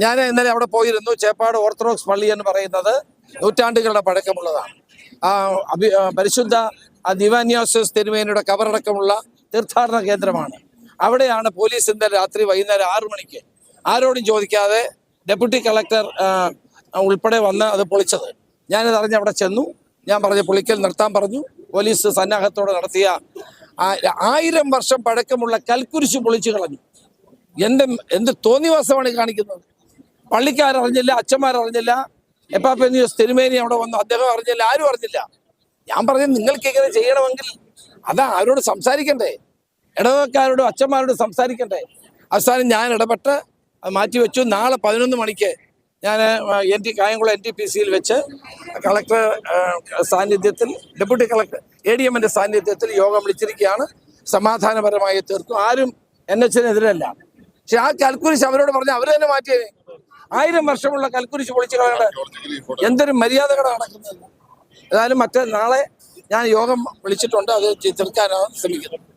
ഞാൻ ഇന്നലെ അവിടെ പോയിരുന്നു. ചേപ്പാട് ഓർത്തഡോക്സ് പള്ളി എന്ന് പറയുന്നത് നൂറ്റാണ്ടുകളുടെ പഴക്കമുള്ളതാണ്. ആ അഭി പരിശുദ്ധ ദിവാന്യാസോസ് തിരുമേനിയുടെ കബറടക്കമുള്ള തീർത്ഥാടന കേന്ദ്രമാണ്. അവിടെയാണ് പോലീസ് ഇന്നലെ രാത്രി വൈകുന്നേരം ആറു മണിക്ക് ആരോടും ചോദിക്കാതെ ഡെപ്യൂട്ടി കളക്ടർ ഉൾപ്പെടെ വന്ന് അത് പൊളിച്ചത്. ഞാനത് അറിഞ്ഞ് അവിടെ ചെന്നു. ഞാൻ പറഞ്ഞു പൊളിക്കൽ നിർത്താൻ പറഞ്ഞു. പോലീസ് സന്നാഹത്തോടെ നടത്തിയ ആയിരം വർഷം പഴക്കമുള്ള കൽക്കുരിശ് പൊളിച്ചു കളഞ്ഞു. എന്ത് എന്ത് തോന്നിവാസമാണ് കാണിക്കുന്നത്? പള്ളിക്കാരറിഞ്ഞില്ല അച്ഛന്മാരറിഞ്ഞില്ല എപ്പാപ്പ ന്യൂസ് തിരുമേനി അവിടെ വന്നു അദ്ദേഹം അറിഞ്ഞില്ല ആരും അറിഞ്ഞില്ല. ഞാൻ പറഞ്ഞു നിങ്ങൾക്ക് ഇങ്ങനെ ചെയ്യണമെങ്കിൽ അതാ ആരോട് സംസാരിക്കണ്ടേ? ഇടവക്കാരോടും അച്ഛന്മാരോടും സംസാരിക്കണ്ടേ? അവസാനം ഞാൻ ഇടപെട്ട് അത് മാറ്റിവെച്ചു നാളെ പതിനൊന്ന് മണിക്ക് ഞാൻ N T Kayamkulam N T P സിയിൽ വെച്ച് കളക്ടർ സാന്നിധ്യത്തിൽ ഡെപ്യൂട്ടി കളക്ടർ എ ഡി എമ്മിന്റെ സാന്നിധ്യത്തിൽ യോഗം വിളിച്ചിരിക്കുകയാണ്. സമാധാനപരമായി തീർക്കും. ആരും എൻ എച്ചിനെതിരല്ല. പക്ഷെ ആ കൽക്കുരിശ് അവരോട് പറഞ്ഞാൽ അവർ തന്നെ മാറ്റിയേ ആയിരം വർഷമുള്ള കൽക്കുരിശ് പൊളിച്ചു എന്തൊരു മര്യാദകളാണ് നടക്കുന്നത്. ഏതായാലും മറ്റേ നാളെ ഞാൻ യോഗം വിളിച്ചിട്ടുണ്ട്. അത് തീർക്കാനാണ് ശ്രമിക്കുന്നത്